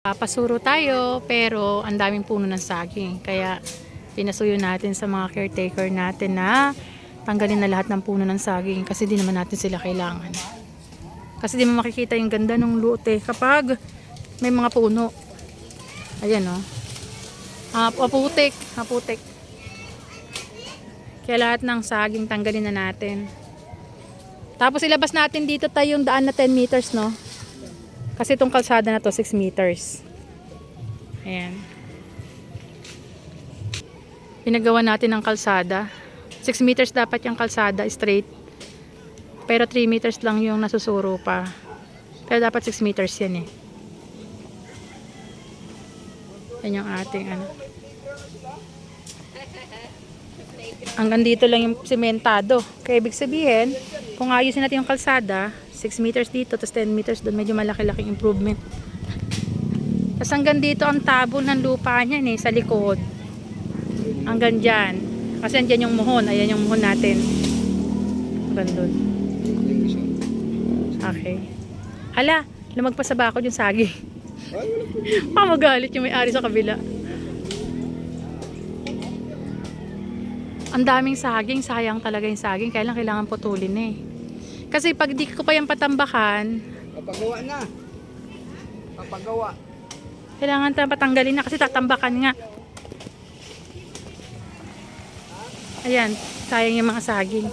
Papasuro tayo pero ang daming puno ng saging. Kaya pinasuyo natin sa mga caretaker natin na tanggalin na lahat ng puno ng saging kasi di naman natin sila kailangan. Kasi di mo makikita yung ganda ng lute kapag may mga puno. Ayan o. Oh. Ah, aputik, aputik. Kaya lahat ng saging tanggalin na natin. Tapos ilabas natin dito tayo yung daan na 10 meters, no? Kasi itong kalsada na to 6 meters. Ayan. Pinagawa natin ng kalsada. 6 meters dapat yung kalsada straight. Pero 3 meters lang yung nasusuro pa. Pero dapat 6 meters yan eh. Yan yung ating ano. Hanggang dito lang yung sementado. Kaya ibig sabihin, kung ayusin natin yung kalsada, 6 meters dito, tapos 10 meters doon, medyo malaki-laking improvement. Tapos hanggang dito ang tabo ng lupa niyan eh, sa likod. Hanggang dyan. Kasi andyan yung muhon. Ayan yung muhon natin. Hanggang doon. Okay. Hala, lumagpas sa bakod yung sagi. Baka magalit yung may-ari sa kabila. Ang daming saging, sayang talaga yung saging. Kaya lang kailangan putulin eh. Kasi pag di ko pa yung patambakan, Papagawa na. Papagawa. kailangan ta patanggalin na kasi tatambakan nga. Ayan, sayang yung mga saging.